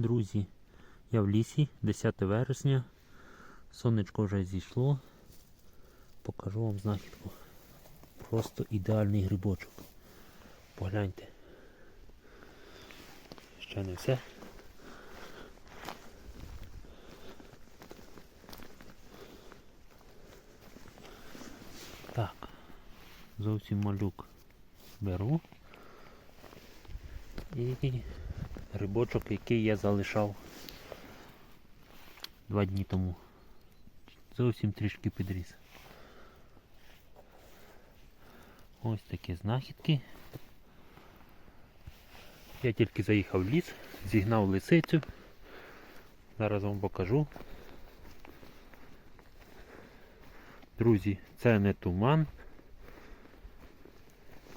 Друзі, я в лісі, 10 вересня. Сонечко вже зійшло. Покажу вам знахідку. Просто ідеальний грибочок. Погляньте. Ще не все. Так, зовсім малюк беру. І грибочок, який я залишав два дні тому. Зовсім трішки підріс. Ось такі знахідки. Я тільки заїхав в ліс, зігнав лисицю. Зараз вам покажу. Друзі, це не туман,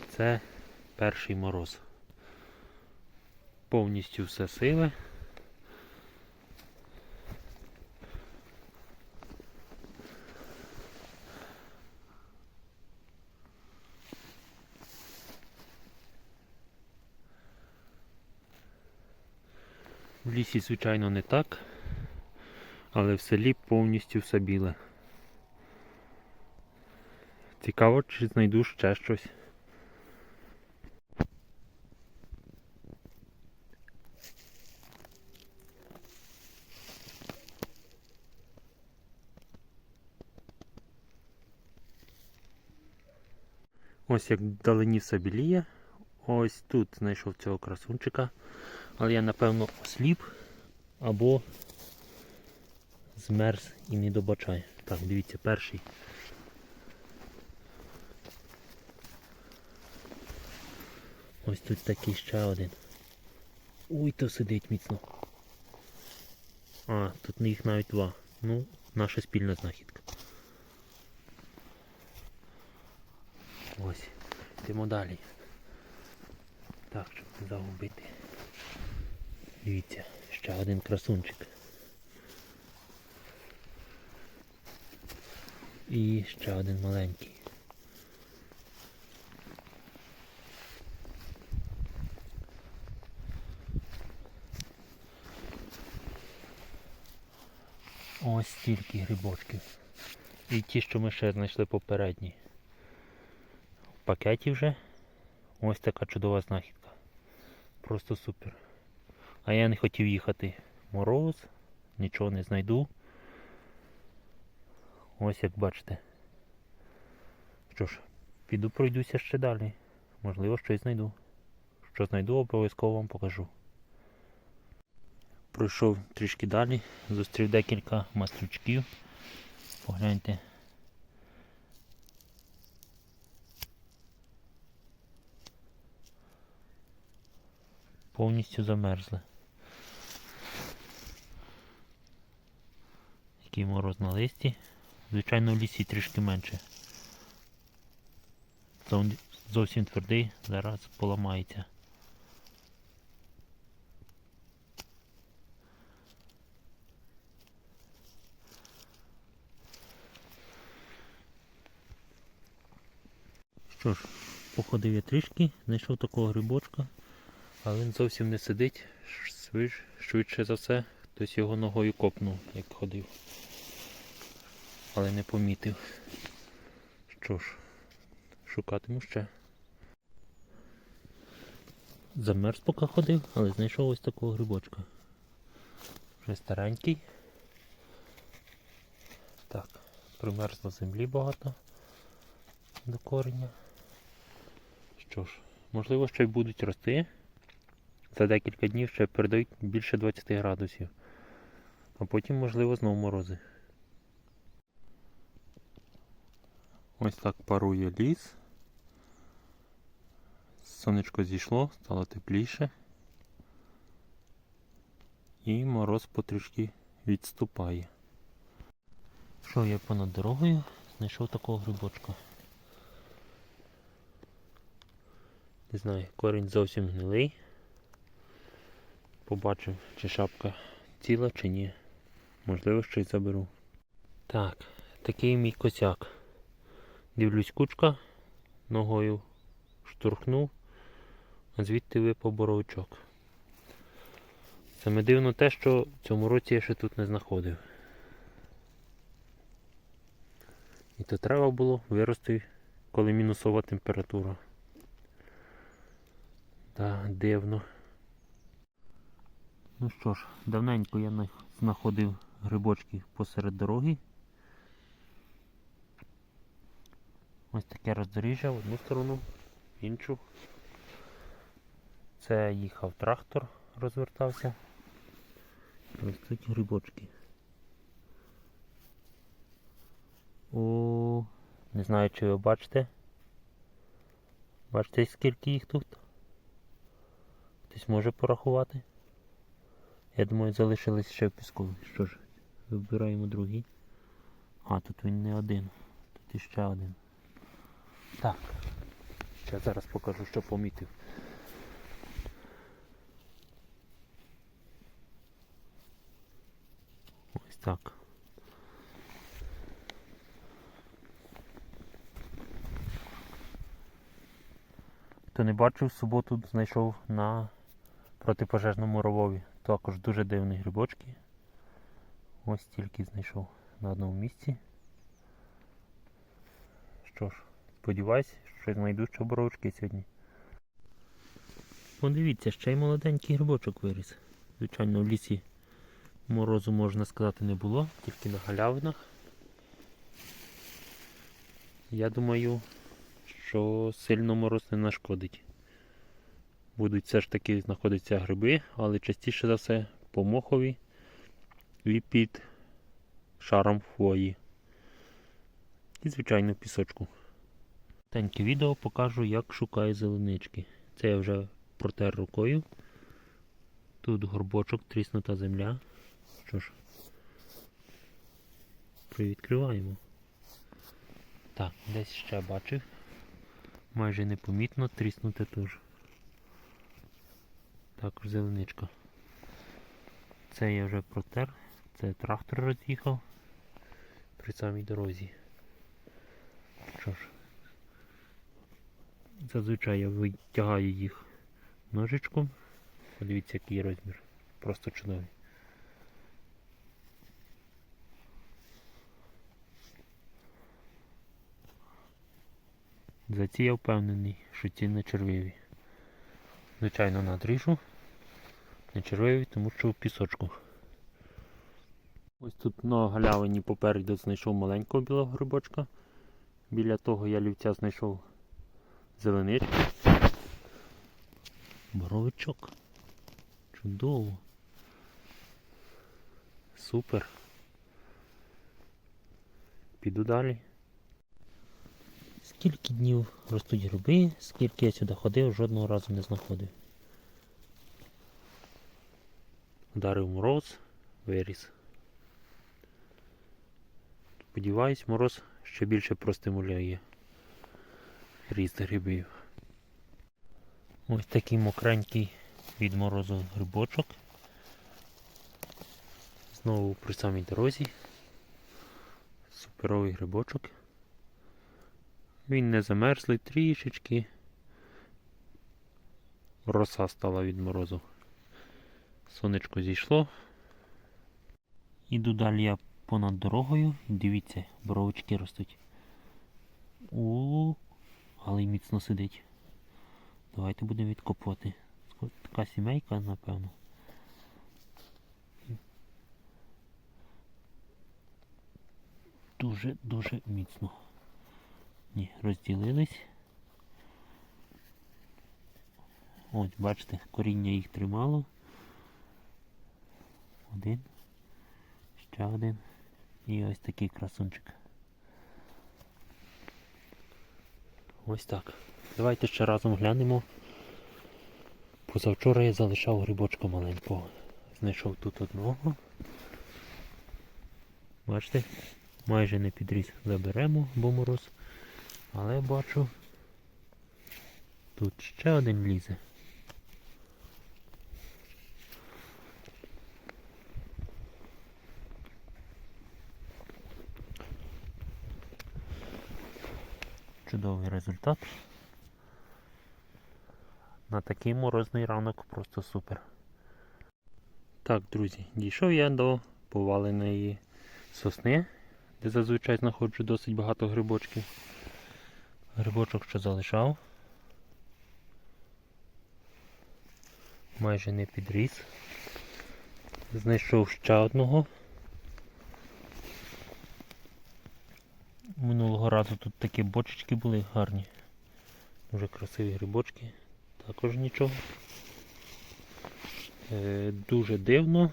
це перший мороз. Повністю все сиве. В лісі, звичайно, не так, але в селі повністю все біле. Цікаво, чи знайду ще щось. Ось як вдалині все біліє. Ось тут знайшов цього красунчика. Але я напевно осліп або змерз і не добачаю. Так, дивіться, перший. Ось тут такий ще один. Ой, то сидить міцно. А, тут їх навіть два. Ну, наша спільна знахідка. Ось, йдемо далі. Так, щоб не загубити. Дивіться, ще один красунчик. І ще один маленький. Ось стільки грибочків. І ті, що ми ще знайшли попередні. Пакеті вже ось така чудова знахідка. Просто супер. А я не хотів їхати. Мороз, нічого не знайду. Ось як бачите. Що ж, піду пройдуся ще далі. Можливо, щось знайду. Що знайду, обов'язково вам покажу. Пройшов трішки далі, зустрів декілька маслючків. Погляньте. Повністю замерзли. Який мороз на листі. Звичайно в лісі трішки менше. Зов- Зовсім твердий, зараз поламається. Що ж, походив я трішки, знайшов такого грибочка, але він зовсім не сидить, Швидше, за все, хтось його ногою копнув, як ходив. Але не помітив. Що ж, шукатиму ще. Замерз поки ходив, але знайшов ось такого грибочка. Вже старенький. Так, примерзло землі багато до кореня. Що ж, можливо, ще й будуть рости. За декілька днів ще передають більше 20 градусів. А потім, можливо, знову морози. Ось так парує ліс. Сонечко зійшло, стало тепліше. І мороз потрішки відступає. Що я понад дорогою, знайшов такого грибочка. Не знаю, корінь зовсім гнилий. Побачив, чи шапка ціла, чи ні. Можливо, щось заберу. Так, такий мій косяк. Дивлюсь кучка, ногою штурхнув, а звідти випав боровичок. Саме дивно те, що в цьому році я ще тут не знаходив. І то треба було вирости, коли мінусова температура. Так, дивно. Ну що ж, давненько я знаходив грибочки посеред дороги. Ось таке роздоріжжя в одну сторону, в іншу. Це їхав трактор, розвертався. Ростуть грибочки. О, не знаю, чи ви бачите. Бачите, скільки їх тут? Хтось може порахувати? Я думаю, залишились ще в піску. Що ж, вибираємо другий. А, тут він не один. Тут іще один. Так. Я зараз покажу, що помітив. Ось так. Хто не бачив, в суботу знайшов на протипожежному ровові. Також дуже дивні грибочки. Ось тільки знайшов на одному місці. Що ж, сподіваюсь, що знайду ще боровички сьогодні. Подивіться, ще й молоденький грибочок виріс. Звичайно, в лісі морозу, можна сказати, не було, тільки на галявинах. Я думаю, що сильно мороз не нашкодить. Будуть все ж таки знаходитися гриби, але частіше за все по мохові і під шаром хвої. І, звичайно, пісочку. Теньке відео покажу, як шукаю зеленички. Це я вже протер рукою. Тут горбочок, тріснута земля. Що ж, привідкриваємо. Так, десь ще бачив. Майже непомітно, тріснуте теж. Також зеленичка. Це я вже протер, це трактор роз'їхав при самій дорозі. Що ж, зазвичай я витягаю їх ножичком. Подивіться, який розмір. Просто чудовий. За ці я впевнений, що ці не червиві. Звичайно, надріжу. Не червиві, тому що в пісочку. Ось тут на галявині попереду знайшов маленького білого грибочка. Біля того ялівця знайшов зеленичку. Боровичок. Чудово. Супер. Піду далі. Скільки днів ростуть гриби, скільки я сюди ходив, жодного разу не знаходив. Ударив мороз, виріс. Сподіваюсь, мороз ще більше простимулює ріст грибів. Ось такий мокренький від морозу грибочок. Знову при самій дорозі. Суперовий грибочок. Він не замерзлий трішечки. Роса стала від морозу. Сонечко зійшло. Іду далі я понад дорогою. Дивіться, боровички ростуть. У, але й міцно сидить. Давайте будемо відкопувати. Така сімейка, напевно. Дуже-дуже міцно. Ні, розділились. Ось, бачите, коріння їх тримало. Один. Ще один. І ось такий красунчик. Ось так. Давайте ще разом глянемо. Позавчора я залишав грибочка маленького. Знайшов тут одного. Бачите? Майже не підріс. Заберемо, бо мороз. Але бачу. Тут ще один лізе. Чудовий результат. На такий морозний ранок просто супер. Так, друзі, дійшов я до поваленої сосни, де зазвичай знаходжу досить багато грибочків. Грибочок що залишав. Майже не підріс. Знайшов ще одного. Минулого разу тут такі бочечки були гарні. Дуже красиві грибочки. Також нічого. Е, дуже дивно,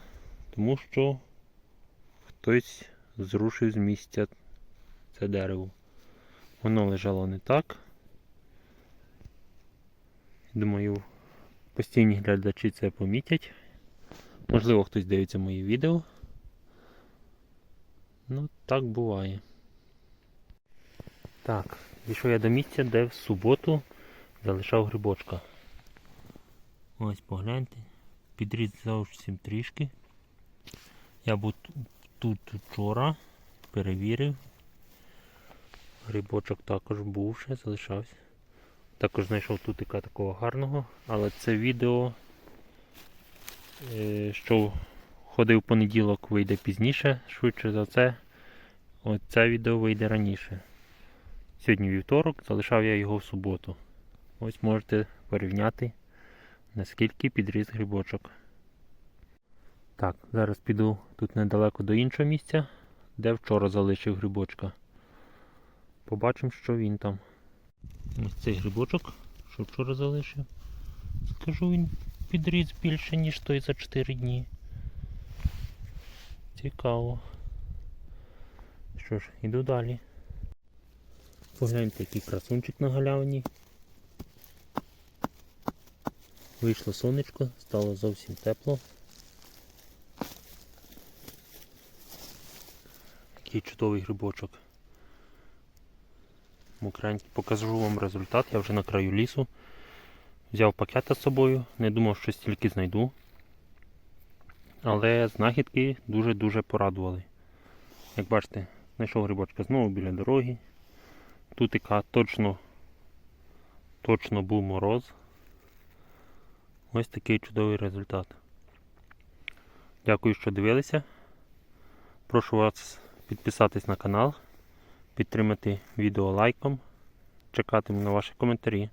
тому що хтось зрушив з місця це дерево. Воно лежало не так. Думаю, постійні глядачі це помітять. Можливо, хтось дивиться мої відео. Ну, так буває. Так, дійшов я до місця, де в суботу залишав грибочка. Ось погляньте. Підріз зовсім трішки. Я був тут вчора, перевірив. Грибочок також був ще, залишався. Також знайшов тутика такого гарного, але це відео, е, що ходив понеділок, вийде пізніше, швидше за це. От це відео вийде раніше. Сьогодні вівторок, залишав я його в суботу. Ось можете порівняти, наскільки підріс грибочок. Так, зараз піду тут недалеко до іншого місця, де вчора залишив грибочка. Побачимо, що він там. Ось цей грибочок, що вчора залишив. Скажу, він підріс більше, ніж той за 4 дні. Цікаво. Що ж, іду далі. Погляньте, який красунчик на галявині. Вийшло сонечко, стало зовсім тепло. Який чудовий грибочок. Покажу вам результат. Я вже на краю лісу. Взяв пакета з собою, не думав, що стільки знайду. Але знахідки дуже-дуже порадували. Як бачите, знайшов грибочка знову біля дороги. Тут яка точно, точно був мороз. Ось такий чудовий результат. Дякую, що дивилися. Прошу вас підписатись на канал, підтримати відео лайком. Чекатиму на ваші коментарі.